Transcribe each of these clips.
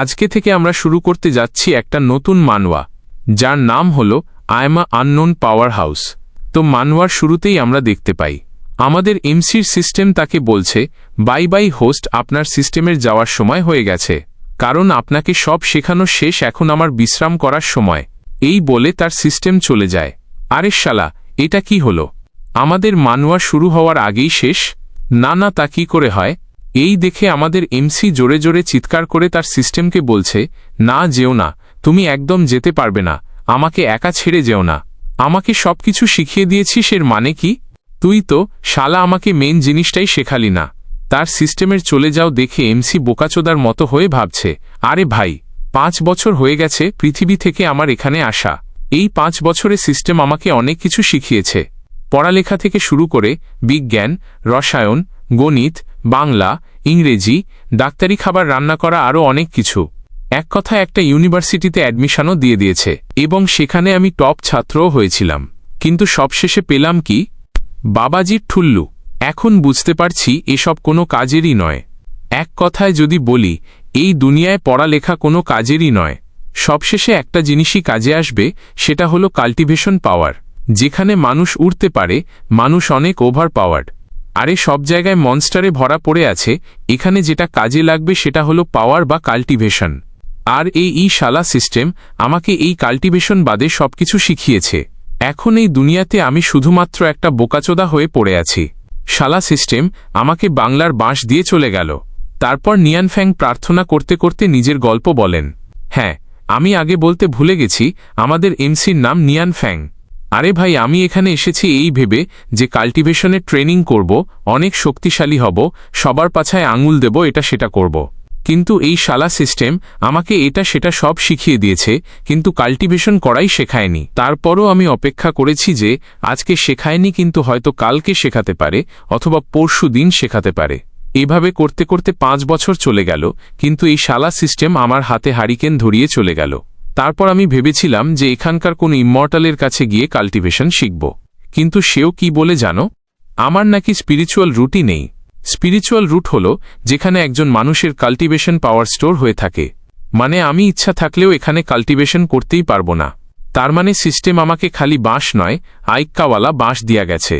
আজকে থেকে আমরা শুরু করতে যাচ্ছি একটা নতুন মানওয়া, যার নাম হল আয়মা আননোন পাওয়ার হাউস। তো মানওয়ার শুরুতেই আমরা দেখতে পাই। আমাদের এমসির সিস্টেম তাকে বলছে, বাই বাই হোস্ট, আপনার সিস্টেমের যাওয়ার সময় হয়ে গেছে। কারণ আপনাকে সব শেখানো শেষ এখন আমার বিশ্রাম করার সময়। এই বলে তার সিস্টেম চলে যায়। আরে শালা, এটা কি হলো? আমাদের মানওয়া শুরু হওয়ার আগেই শেষ? না না, তা কি করে হয়? এই দেখে আমাদের এমসি জোরে জোরে চিৎকার করে তার সিস্টেমকে বলছে, না, যেও না, তুমি একদম যেতে পারবে না, আমাকে একা ছেড়ে যেও না। আমাকে সবকিছু শিখিয়ে দিয়েছিস এর মানে কি? তুই তো, শালা, আমাকে মেন জিনিসটাই শেখালি না। তার সিস্টেমের চলে যাও দেখে এমসি বোকাচোদার মতো হয়ে ভাবছে, আরে ভাই, পাঁচ বছর হয়ে গেছে, পৃথিবী থেকে আমার এখানে আসা। এই পাঁচ বছরে সিস্টেম আমাকে অনেক কিছু শিখিয়েছে। পড়ালেখা থেকে শুরু করে বিজ্ঞান, রসায়ন, গণিত বাংলা, ইংরেজি, ডাক্তারি খাবার রান্না করা আরও অনেক কিছু। এক কথা একটা ইউনিভার্সিটিতে অ্যাডমিশনও দিয়ে দিয়েছে, এবং সেখানে আমি টপ ছাত্রও হয়েছিলাম। কিন্তু সবশেষে পেলাম কি? বাবাজির ঠুল্লু, এখন বুঝতে পারছি এসব কোনো কাজেরই নয়। এক কথায় যদি বলি, এই দুনিয়ায় পড়ালেখা কোনো কাজেরই নয়। সবশেষে একটা জিনিসই কাজে আসবে, সেটা হলো কাল্টিভেশন পাওয়ার। যেখানে মানুষ উড়তে পারে, মানুষ অনেক ওভার পাওয়ার্ড আরে সব জায়গায় মনস্টারে ভরা পড়ে আছে, এখানে যেটা কাজে লাগবে সেটা হলো পাওয়ার বা কাল্টিভেশন আর এই ই শালা সিস্টেম আমাকে এই কাল্টিভেশন বাদে সবকিছু শিখিয়েছে। এখন এই দুনিয়াতে আমি শুধুমাত্র একটা বোকাচোদা হয়ে পড়ে আছি। শালা সিস্টেম আমাকে বাংলার বাঁশ দিয়ে চলে গেল। তারপর নিয়ানফ্যাং প্রার্থনা করতে করতে নিজের গল্প বলেন। হ্যাঁ আমি আগে বলতে ভুলে গেছি, আমাদের এমসির নাম নিয়ানফ্যাং। আরে ভাই, আমি এখানে এসেছি এই ভেবে যে কাল্টিভেশনের ট্রেনিং করব, অনেক শক্তিশালী হব, সবার পাছায় আঙুল দেব, এটা সেটা করব। কিন্তু এই শালা সিস্টেম আমাকে এটা সেটা সব শিখিয়ে দিয়েছে, কিন্তু কাল্টিভেশন করাই শেখায়নি। তারপরও আমি অপেক্ষা করেছি যে আজকে শেখায়নি কিন্তু হয়তো কালকে শেখাতে পারে, অথবা পরশু দিন শেখাতে পারে। এভাবে করতে করতে পাঁচ বছর চলে গেল, কিন্তু এই শালা সিস্টেম আমার হাতে হারিকেন ধরিয়ে চলে গেল। তারপর আমি ভেবেছিলাম যে এখানকার কোনো ইমর্টালের কাছে গিয়ে কাল্টিভেশন শিখব। কিন্তু সেও কি বলে জানো? আমার নাকি স্পিরিচুয়াল রুটই নেই। স্পিরিচুয়াল রুট হল যেখানে একজন মানুষের কাল্টিভেশন পাওয়ার স্টোর হয়ে থাকে। মানে আমি ইচ্ছা থাকলেও এখানে কাল্টিভেশন করতেই পারব না। তার মানে সিস্টেম আমাকে খালি বাঁশ নয়, আইক্কাওয়ালা বাঁশ দিয়া গেছে।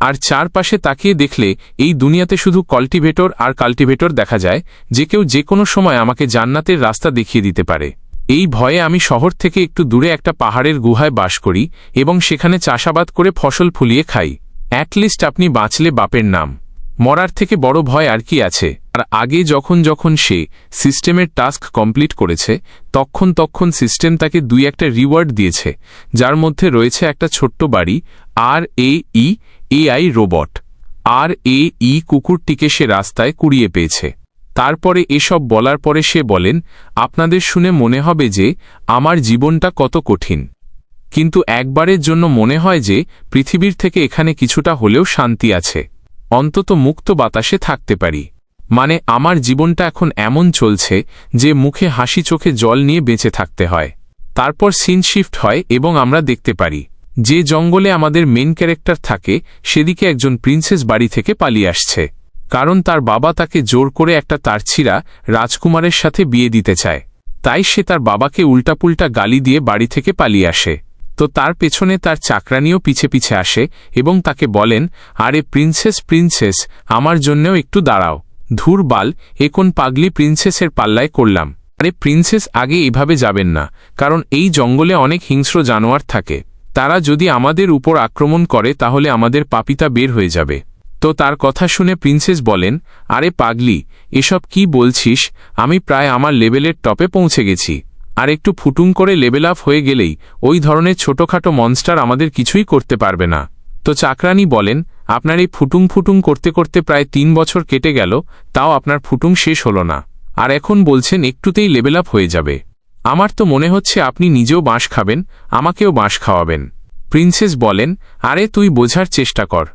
আর চারপাশে তাকিয়ে দেখলে এই দুনিয়াতে শুধু কাল্টিভেটর আর কাল্টিভেটর দেখা যায়, যে কেউ যে কোনো সময় আমাকে জান্নাতের রাস্তা দেখিয়ে দিতে পারে। এই ভয়ে আমি শহর থেকে একটু দূরে একটা পাহাড়ের গুহায় বাস করি এবং সেখানে চাষাবাদ করে ফসল ফুলিয়ে খাই। অ্যাটলিস্ট আপনি বাঁচলে বাপের নাম। মরার থেকে বড় ভয় আর কি আছে? আর আগে যখন যখন সে সিস্টেমের টাস্ক কমপ্লিট করেছে, তখন তখন সিস্টেম তাকে দুই একটা রিওয়ার্ড দিয়েছে, যার মধ্যে রয়েছে একটা ছোট্ট বাড়ি, আর এ ই এআই রোবট। আর এ ই কুকুরটিকে সে রাস্তায় কুড়িয়ে পেয়েছে। তারপরে এসব বলার পরে সে বলেন, আপনাদের শুনে মনে হবে যে আমার জীবনটা কত কঠিন। কিন্তু একবারের জন্য মনে হয় যে পৃথিবীর থেকে এখানে কিছুটা হলেও শান্তি আছে। অন্তত মুক্ত বাতাসে থাকতে পারি। মানে আমার জীবনটা এখন এমন চলছে যে মুখে হাসি চোখে জল নিয়ে বেঁচে থাকতে হয়। তারপর সিন শিফট হয় এবং আমরা দেখতে পারি, যে জঙ্গলে আমাদের মেন ক্যারেক্টার থাকে সেদিকে একজন প্রিন্সেস বাড়ি থেকে পালিয়ে আসছে। কারণ তার বাবা তাকে জোর করে একটা তারছিরা রাজকুমারের সাথে বিয়ে দিতে চায়। তাই সে তার বাবাকে উল্টাপুল্টা গালি দিয়ে বাড়ি থেকে পালিয়ে আসে। তো তার পেছনে তার চাকরানিও পিছে পিছে আসে এবং তাকে বলেন, আরে প্রিন্সেস প্রিন্সেস, আমার জন্যেও একটু দাঁড়াও। ধুর বাল, এ কোন পাগলি প্রিন্সেসের পাল্লায় করলাম। আরে প্রিন্সেস, আগে এভাবে যাবেন না, কারণ এই জঙ্গলে অনেক হিংস্র জানোয়ার থাকে। তারা যদি আমাদের উপর আক্রমণ করে তাহলে আমাদের পাপিতা বের হয়ে যাবে। তো তার কথা শুনে প্রিন্সেস বলেন, আরে পাগলি, এসব কি বলছিস? আমি প্রায় আমার লেভেলের টপে পৌঁছে গেছি। আর একটু ফুটুং করে লেভেল আপ হয়ে গেলেই ওই ধরনের ছোটখাটো মনস্টার আমাদের কিছুই করতে পারবে না। তো চাকরানি বলেন, আপনার এই ফুটুং ফুটুং করতে করতে প্রায় তিন বছর কেটে গেল, তাও আপনার ফুটুং শেষ হল না। আর এখন বলছেন একটুতেই লেভেল আপ হয়ে যাবে। আমার তো মনে হচ্ছে আপনি নিজেও বাঁশ খাবেন, আমাকেও বাঁশ খাওয়াবেন। প্রিন্সেস বলেন, আরে তুই বোঝার চেষ্টা কর।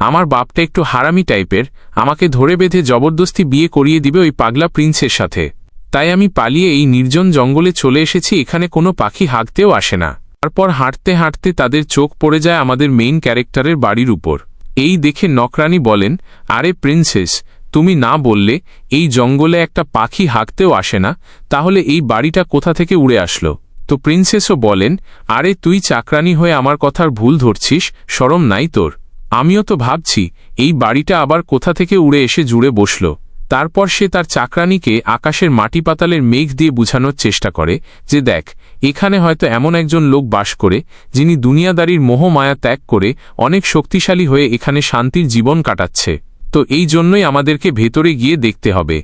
আমার বাপটা একটু হারামি টাইপের, আমাকে ধরে বেঁধে জবরদস্তি বিয়ে করিয়ে দিবে ওই পাগলা প্রিন্সের সাথে। তাই আমি পালিয়ে এই নির্জন জঙ্গলে চলে এসেছি, এখানে কোনো পাখি হাঁকতেও আসে না। তারপর হাঁটতে হাঁটতে তাদের চোখ পড়ে যায় আমাদের মেইন ক্যারেক্টারের বাড়ির উপর। এই দেখে নকরানি বলেন, আরে প্রিন্সেস, তুমি না বললে এই জঙ্গলে একটা পাখি হাঁকতেও আসে না, তাহলে এই বাড়িটা কোথা থেকে উড়ে আসলো? তো প্রিন্সেসও বলেন, আরে তুই চাকরানি হয়ে আমার কথার ভুল ধরছিস সরম নাই তোর। আমিও তো ভাবছি, এই বাড়িটা আবার কোথা থেকে উড়ে এসে জুড়ে বসল। তারপর সে তার চাকরানিকে আকাশের মাটি পাতালের মেঘ দিয়ে বুঝানোর চেষ্টা করে যে দেখ, এখানে হয়তো এমন একজন লোক বাস করে, যিনি দুনিয়াদারির মোহমায়া ত্যাগ করে অনেক শক্তিশালী হয়ে এখানে শান্তির জীবন কাটাচ্ছে। তো এই জন্যই আমাদেরকে ভেতরে গিয়ে দেখতে হবে।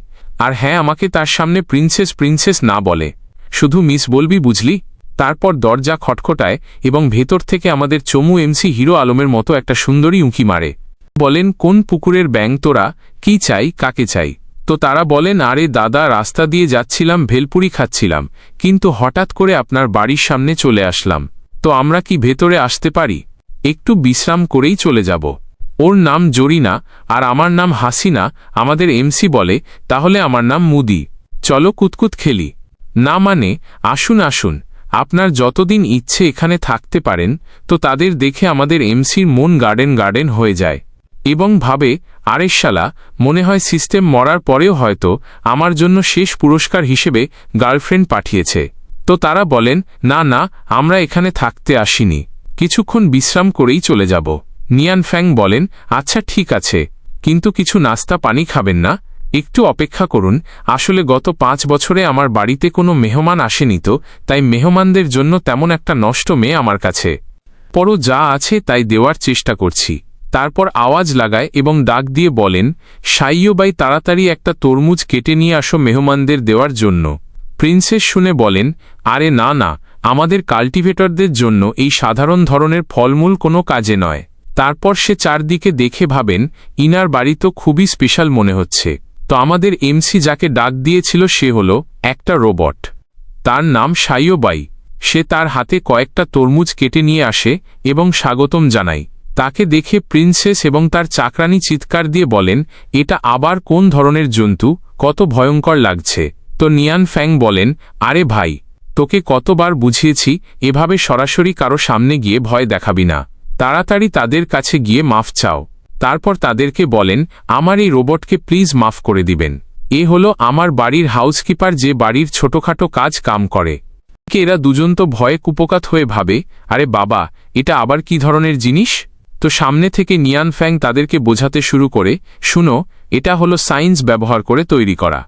আর হ্যাঁ আমাকে তার সামনে প্রিন্সেস প্রিন্সেস না বলে। শুধু মিস বলবি বুঝলি? তারপর দরজা খটখটায় এবং ভেতর থেকে আমাদের চমু এমসি হিরো আলমের মতো একটা সুন্দরী উঁকি মারে। বলেন, কোন পুকুরের ব্যাং তোরা? কি চাই? কাকে চাই? তো তারা বলেন, আরে দাদা, রাস্তা দিয়ে যাচ্ছিলাম, ভেলপুরি খাচ্ছিলাম, কিন্তু হঠাৎ করে আপনার বাড়ির সামনে চলে আসলাম। তো আমরা কি ভেতরে আসতে পারি? একটু বিশ্রাম করেই চলে যাব। ওর নাম জরিনা, আর আমার নাম হাসিনা, আমাদের এমসি বলে, তাহলে আমার নাম মুদি। চলো কুতকুত খেলি। না মানে আসুন আসুন। আপনার যতদিন ইচ্ছে এখানে থাকতে পারেন, তো তাদের দেখে আমাদের এমসির মন গার্ডেন গার্ডেন হয়ে যায়। এবং ভাবে আরে শালা, মনে হয় সিস্টেম মরার পরেও হয়তো আমার জন্য শেষ পুরস্কার হিসেবে গার্লফ্রেন্ড পাঠিয়েছে। তো তারা বলেন, না না, আমরা এখানে থাকতে আসিনি। কিছুক্ষণ বিশ্রাম করেই চলে যাব। নিয়ান ফ্যাং বলেন আচ্ছা ঠিক আছে। কিন্তু কিছু নাস্তা পানি খাবেন না একটু অপেক্ষা করুন, আসলে গত পাঁচ বছরে আমার বাড়িতে কোনো মেহমান আসেনি তো, তাই মেহমানদের জন্য তেমন একটা নষ্ট মেয়ে আমার কাছে। পরও যা আছে তাই দেওয়ার চেষ্টা করছি। তারপর আওয়াজ লাগায় এবং ডাক দিয়ে বলেন সাইয়বাই তাড়াতাড়ি একটা তরমুজ কেটে নিয়ে আসো মেহমানদের দেওয়ার জন্য। প্রিন্সেস শুনে বলেন, আরে না না, আমাদের কাল্টিভেটরদের জন্য এই সাধারণ ধরনের ফলমূল কোনো কাজে নয়। তারপর সে চারদিকে দেখে ভাবেন, ইনার বাড়ি তো খুবই স্পেশাল মনে হচ্ছে। তো আমাদের এমসি যাকে ডাক দিয়েছিল সে হল একটা রোবট। তার নাম সাইয়বাই সে তার হাতে কয়েকটা তরমুজ কেটে নিয়ে আসে এবং স্বাগতম জানায়। তাকে দেখে প্রিন্সেস এবং তার চাকরানি চিৎকার দিয়ে বলেন, এটা আবার কোন ধরনের জন্তু? কত ভয়ঙ্কর লাগছে। তো নিয়ান ফ্যাং বলেন, আরে ভাই, তোকে কতবার বুঝিয়েছি, এভাবে সরাসরি কারও সামনে গিয়ে ভয় দেখাবি না। তাড়াতাড়ি তাদের কাছে গিয়ে মাফ চাও। তারপর তাদেরকে বলেন, আমার এই রোবটকে প্লিজ মাফ করে দিবেন। এ হলো আমার বাড়ির হাউসকিপার যে বাড়ির ছোটখাটো কাজ কাম করে। কে এরা দুজন তো ভয়ে কুপকাত হয়ে ভাবে, আরে বাবা, এটা আবার কি ধরনের জিনিস? তো সামনে থেকে নিয়ান ফ্যাং তাদেরকে বোঝাতে শুরু করে, শুনো, এটা হলো সায়েন্স ব্যবহার করে তৈরি করা।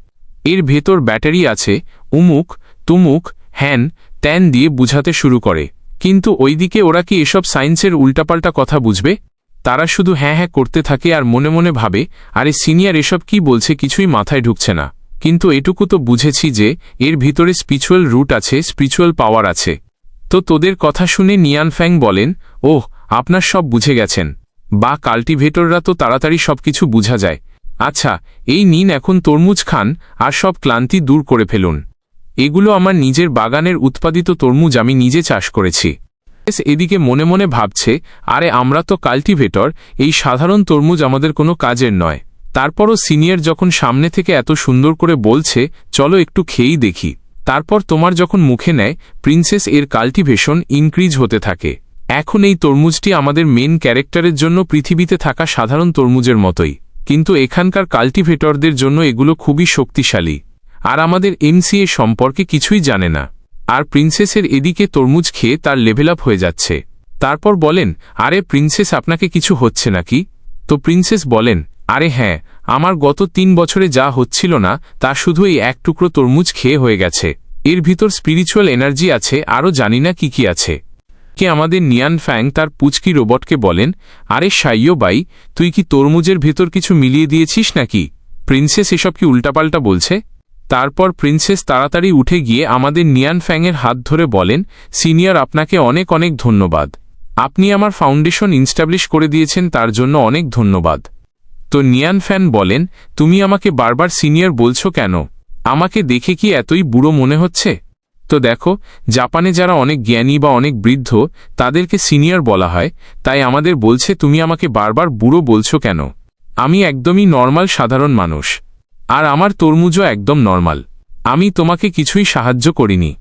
এর ভেতর ব্যাটারি আছে, উমুক, তুমুক, হ্যান ট্যান দিয়ে বুঝাতে শুরু করে। কিন্তু ওইদিকে ওরা কি এসব সায়েন্সের উল্টাপাল্টা কথা বুঝবে? তারা শুধু হ্যাঁ হ্যাঁ করতে থাকে আর মনে মনে ভাবে, আরে সিনিয়র, এসব কি বলছে? কিছুই মাথায় ঢুকছে না। কিন্তু এটুকু তো বুঝেছি যে, এর ভিতরে স্পিরিচুয়াল রুট আছে স্পিরিচুয়াল পাওয়ার আছে। তো তোদের কথা শুনে নিয়ান ফ্যাং বলেন, ওহ, আপনার সব বুঝে গেছেন। বা কাল্টিভেটররা তো তাড়াতাড়ি সবকিছু বুঝা যায়। আচ্ছা এই নিন এখন তরমুজ খান আর সব ক্লান্তি দূর করে ফেলুন। এগুলো আমার নিজের বাগানের উৎপাদিত তরমুজ আমি নিজে চাষ করেছি। এদিকে মনে মনে ভাবছে, আরে আমরা তো কাল্টিভেটর, এই সাধারণ তরমুজ আমাদের কোনো কাজের নয়। তারপরও সিনিয়র যখন সামনে থেকে এত সুন্দর করে বলছে, চলো একটু খেয়েই দেখি। তারপর তোমার যখন মুখে নেয়, প্রিন্সেস এর কাল্টিভেশন ইনক্রিজ হতে থাকে। এখন এই তরমুজটি আমাদের মেন ক্যারেক্টারের জন্য পৃথিবীতে থাকা সাধারণ তরমুজের মতোই। কিন্তু এখানকার কাল্টিভেটরদের জন্য এগুলো খুবই শক্তিশালী। আর আমাদের এমসিএ সম্পর্কে কিছুই জানে না। আর প্রিন্সেসের এদিকে তরমুজ খেয়ে তার লেভেল আপ হয়ে যাচ্ছে। তারপর বলেন, আরে প্রিন্সেস, আপনাকে কিছু হচ্ছে নাকি? তো প্রিন্সেস বলেন, আরে হ্যাঁ আমার গত তিন বছরে যা হচ্ছিল না, তা শুধু এই এক টুকরো তরমুজ খেয়ে হয়ে গেছে। এর ভিতর স্পিরিচুয়াল এনার্জি আছে, আরও জানি না কি কি আছে। কে আমাদের নিয়ান ফ্যাং তার পুচকি রোবটকে বলেন, আরে সাইয় বাই, তুই কি তরমুজের ভেতর কিছু মিলিয়ে দিয়েছিস নাকি? প্রিন্সেস এসব কি উল্টাপাল্টা বলছে? তারপর প্রিন্সেস তাড়াতাড়ি উঠে গিয়ে আমাদের নিয়ান ফ্যাংয়ের হাত ধরে বলেন, সিনিয়র, আপনাকে অনেক অনেক ধন্যবাদ। আপনি আমার ফাউন্ডেশন ইনস্টাবলিশ করে দিয়েছেন, তার জন্য অনেক ধন্যবাদ। তো নিয়ান ফ্যান বলেন, তুমি আমাকে বারবার সিনিয়র বলছো কেন? আমাকে দেখে কি এতই বুড়ো মনে হচ্ছে? তো দেখো, জাপানে যারা অনেক জ্ঞানী বা অনেক বৃদ্ধ, তাদেরকে সিনিয়র বলা হয়, তাই আমাদের বলছে, তুমি আমাকে বারবার বুড়ো বলছো কেন? আমি একদমই নর্মাল সাধারণ মানুষ। আর আমার তরমুজও একদম নর্মাল। আমি তোমাকে কিছুই সাহায্য করিনি।